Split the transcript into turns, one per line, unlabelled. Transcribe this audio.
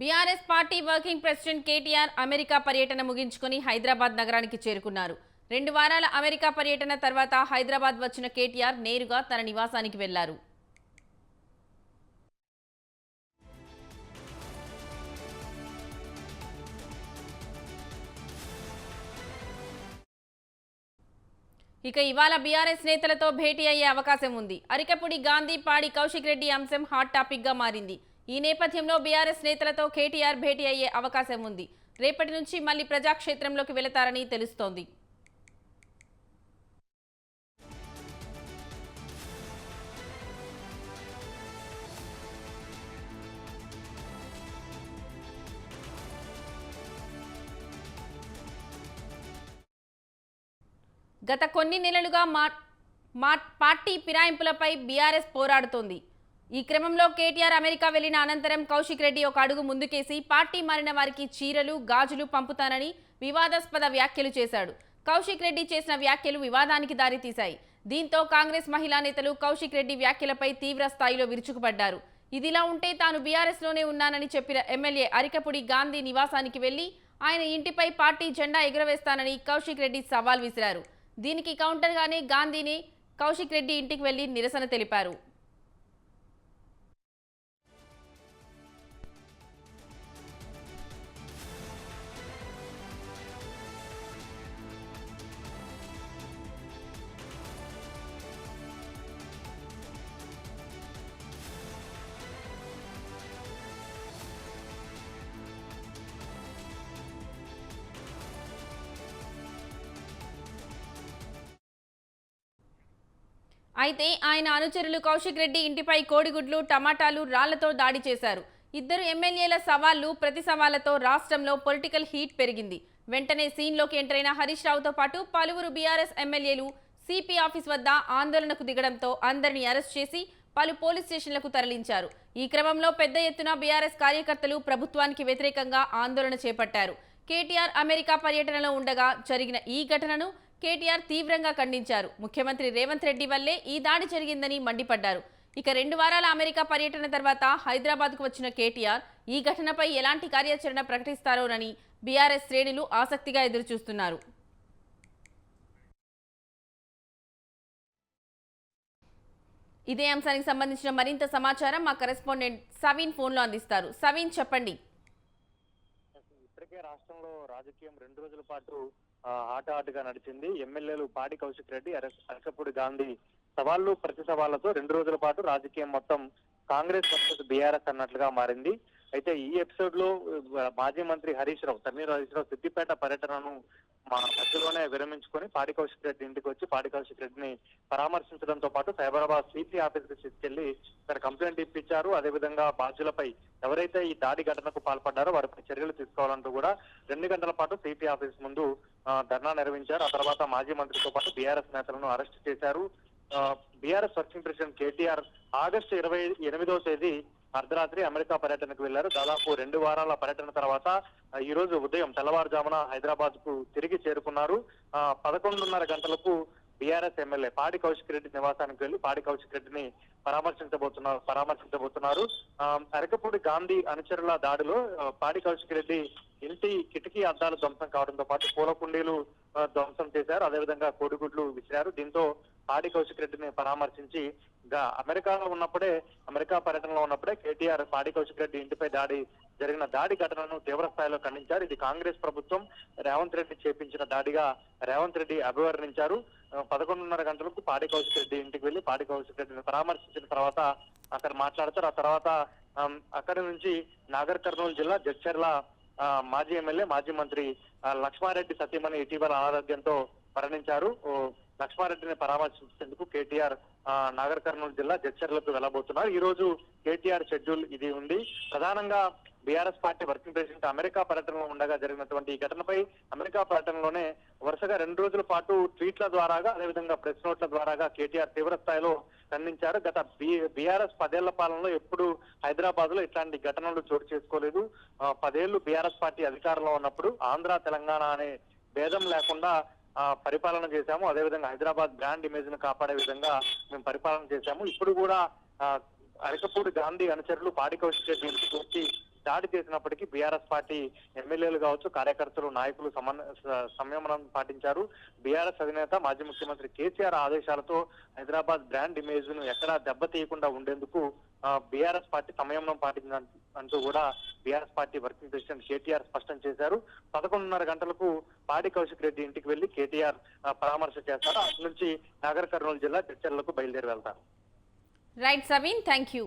BRS party working president KTR America పర్యటన ముగించుకుని హైదరాబాద్ నగరానికి చేరుకున్నారు. రెండు వారాల అమెరికా పర్యటన తర్వాత హైదరాబాద్ వచ్చిన కేటీఆర్ నేరుగా తన నివాసానికి వెళ్ళారు. ఇక ఇవాళ బీఆర్ఎస్ నేతలతో భేటీ అయ్యే అవకాశం ఉంది. అరికపుడి గాంధీ పాడి కౌశిక్ రెడ్డి అంశం హాట్ టాపిక్గా మారింది. ఈ నేపథ్యంలో బీఆర్ఎస్ నేతలతో కేటీఆర్ భేటీ అయ్యే అవకాశం ఉంది. రేపటి నుంచి మళ్ళీ ప్రజాక్షేత్రంలోకి వెళతారని తెలుస్తోంది. గత కొన్ని నెలలుగా మా మా పార్టీ ఫిరాయింపులపై బీఆర్ఎస్ పోరాడుతోంది. ఈ క్రమంలో కేటీఆర్ అమెరికా వెళ్ళిన అనంతరం కౌశిక్ రెడ్డి ఒక అడుగు ముందుకేసి పార్టీ మారిన వారికి చీరలు గాజులు పంపుతానని వివాదాస్పద వ్యాఖ్యలు చేశాడు. కౌశిక్ రెడ్డి చేసిన వ్యాఖ్యలు వివాదానికి దారితీశాయి. దీంతో కాంగ్రెస్ మహిళా నేతలు కౌశిక్ రెడ్డి వ్యాఖ్యలపై తీవ్ర స్థాయిలో విరుచుకుపడ్డారు. ఇదిలా ఉంటే తాను బీఆర్ఎస్లోనే ఉన్నానని చెప్పిన ఎమ్మెల్యే అరికపుడి గాంధీ నివాసానికి వెళ్ళి ఆయన ఇంటిపై పార్టీ జెండా ఎగురవేస్తానని కౌశిక్ రెడ్డి సవాల్ విసిరారు. దీనికి కౌంటర్గానే గాంధీని కౌశిక్ రెడ్డి ఇంటికి వెళ్ళి నిరసన తెలిపారు. అయితే ఆయన అనుచరులు కౌశిక్ రెడ్డి ఇంటిపై కోడిగుడ్లు టమాటాలు రాళ్ళతో దాడి చేశారు. ఇద్దరు ఎమ్మెల్యేల సవాళ్ళు ప్రతి సవాళ్ళతో రాష్ట్రంలో పొలిటికల్ హీట్ పెరిగింది. వెంటనే సీన్లోకి ఎంటర్ అయిన హరీష్ రావుతో పాటు పలువురు బీఆర్ఎస్ ఎమ్మెల్యేలు సిపి ఆఫీస్ వద్ద ఆందోళనకు దిగడంతో అందరినీ అరెస్ట్ చేసి పలు పోలీస్ స్టేషన్లకు తరలించారు. ఈ క్రమంలో పెద్ద ఎత్తున బీఆర్ఎస్ కార్యకర్తలు ప్రభుత్వానికి వ్యతిరేకంగా ఆందోళన చేపట్టారు. కేటీఆర్ అమెరికా పర్యటనలో ఉండగా జరిగిన ఈ ఘటనను కేటీఆర్ తీవ్రంగా ఖండించారు. ముఖ్యమంత్రి రేవంత్ రెడ్డి వల్లే ఈ దాడి జరిగిందని మండిపడ్డారు. ఇక రెండు వారాల అమెరికా పర్యటన తర్వాత హైదరాబాద్కు వచ్చిన కేటీఆర్ ఈ ఘటనపై ఎలాంటి కార్యాచరణ ప్రకటిస్తారోనని బీఆర్ఎస్ శ్రేణులు ఆసక్తిగా ఎదురుచూస్తున్నారు. ఇదే అంశానికి సంబంధించిన మరింత సమాచారం మా కరెస్పాండెంట్ సవీన్ ఫోన్లో అందిస్తారు. సవీన్ చెప్పండి.
రాష్ట్రంలో రాజకీయం రెండు రోజుల పాటు ఆట ఆటగా నడిచింది. ఎమ్మెల్యేలు పాడి కౌశిక్ రెడ్డి అరసపూడి గాంధీ సవాళ్ళు ప్రతి సవాళ్ళతో రెండు రోజుల పాటు రాజకీయం మొత్తం కాంగ్రెస్ వర్సెస్ బీఆర్ఎస్ అన్నట్లుగా మారింది. అయితే ఈ ఎపిసోడ్లో మాజీ మంత్రి హరీష్ రావు తన్నీరు హరీష్ రావు సిద్దిపేట పర్యటనను మా మధ్యలోనే విరమించుకొని పాడికల్ కౌశిక్ రెడ్డి ఇంటికి వచ్చి పాడికల్ కౌశిక్ రెడ్డిని పరామర్శించడంతో పాటు సైబరాబాద్ సిపి ఆఫీస్కి తీసుకెళ్ళి ఇక్కడ కంప్లైంట్ ఇప్పించారు. అదేవిధంగా బాధ్యులపై ఎవరైతే ఈ దాడి ఘటనకు పాల్పడ్డారో వారిపై చర్యలు తీసుకోవాలంటూ కూడా రెండు గంటల పాటు సిపి ఆఫీస్ ముందు ధర్నా నిర్వహించారు. ఆ తర్వాత మాజీ మంత్రితో పాటు బీఆర్ఎస్ నేతలను అరెస్ట్ చేశారు. BRS working president KTR August ఇరవై ఎనిమిదవ తేదీ అర్ధరాత్రి అమెరికా పర్యటనకు వెళ్ళారు దాదాపు రెండు వారాల పర్యటన తర్వాత ఈ రోజు ఉదయం తెల్లవారుజామున హైదరాబాద్కు తిరిగి చేరుకున్నారు. పదకొండున్నర గంటలకు బీఆర్ఎస్ ఎమ్మెల్యే పాడి కౌశిక్ రెడ్డి నివాసానికి వెళ్ళి పాడి కౌశిక్ రెడ్డిని పరామర్శించబోతున్నారు. పరామర్శించబోతున్నారు అరకపూడి గాంధీ అనుచరుల దాడిలో పాడి కౌశిక్ రెడ్డి ఇంటి కిటికీ అద్దాలు ధ్వంసం కావడంతో పాటు పూల కుండీలు ధ్వంసం చేశారు. అదేవిధంగా కోడిగుడ్లు విసిరారు. దీంతో పాడి కౌశిక్ రెడ్డిని పరామర్శించి గా- అమెరికాలో ఉన్నప్పుడే అమెరికా పర్యటనలో ఉన్నప్పుడే కేటీఆర్ పాడి కౌశిక్ రెడ్డి ఇంటిపై దాడి జరిగిన దాడి ఘటనను తీవ్ర స్థాయిలో ఖండించారు. ఇది కాంగ్రెస్ ప్రభుత్వం రేవంత్ రెడ్డి చేపించిన దాడిగా రేవంత్ రెడ్డి అభివర్ణించారు. పదకొండున్నర గంటలకు పాడి కౌశిక్ రెడ్డి ఇంటికి వెళ్ళి పాడి కౌశిక్ రెడ్డిని పరామర్శించిన తర్వాత అక్కడ మాట్లాడతారు. ఆ తర్వాత అక్కడి నుంచి నాగర్ కర్నూలు జిల్లా జడ్చర్ల ఆ, మాజీ ఎమ్మెల్యే మాజీ మంత్రి లక్ష్మారెడ్డి సతీమణి ఇటీవల అనారోగ్యంతో మరణించారు. లక్ష్మారెడ్డిని పరామర్శించేందుకు కేటీఆర్ నాగర్ కర్నూలు జిల్లా జడ్చర్లకు వెళ్ళబోతున్నారు. ఈ రోజు కేటీఆర్ షెడ్యూల్ ఇది ఉంది. ప్రధానంగా BRS party working president America పర్యటనలో ఉండగా జరిగినటువంటి ఈ ఘటనపై అమెరికా పర్యటనలోనే వరుసగా రెండు రోజుల పాటు ట్వీట్ల ద్వారాగా అదేవిధంగా ప్రెస్ నోట్ల ద్వారాగా కేటీఆర్ తీవ్ర స్థాయిలో ఖండించారు. గత బీఆర్ఎస్ పదేళ్ళ పాలనలో ఎప్పుడు హైదరాబాద్లో ఇట్లాంటి ఘటనలు చోటు చేసుకోలేదు. పదేళ్ళు బీఆర్ఎస్ పార్టీ అధికారంలో ఉన్నప్పుడు ఆంధ్ర తెలంగాణ అనే భేదం లేకుండా పరిపాలన చేశాము. అదేవిధంగా హైదరాబాద్ బ్రాండ్ ఇమేజ్ను కాపాడే విధంగా మేము పరిపాలన చేశాము. ఇప్పుడు కూడా అరకపూడి గాంధీ అనుచరులు పాడి కౌశిక్ రెడ్డి పూర్తి దాడి చేసినప్పటికీ బీఆర్ఎస్ పార్టీ ఎమ్మెల్యేలు కావచ్చు కార్యకర్తలు నాయకులు సమన్ సంయమనం పాటించారు. బీఆర్ఎస్ అధినేత మాజీ ముఖ్యమంత్రి కేసీఆర్ ఆదేశాలతో హైదరాబాద్ బ్రాండ్ ఇమేజ్ను ఎక్కడా దెబ్బతీయకుండా ఉండేందుకు బీఆర్ఎస్ పార్టీ సంయమనం పాటించిన అంటూ కూడా BRS party working president KTR స్పష్టం చేశారు. పదకొండున్నర గంటలకు పాడి కౌశిక్ రెడ్డి ఇంటికి వెళ్ళి కేటీఆర్ పరామర్శ చేస్తారు. అటు నుంచి నాగర్ కర్నూలు జిల్లా చర్చలకు బయలుదేరి వెళ్తారు.
Right Saveen thank you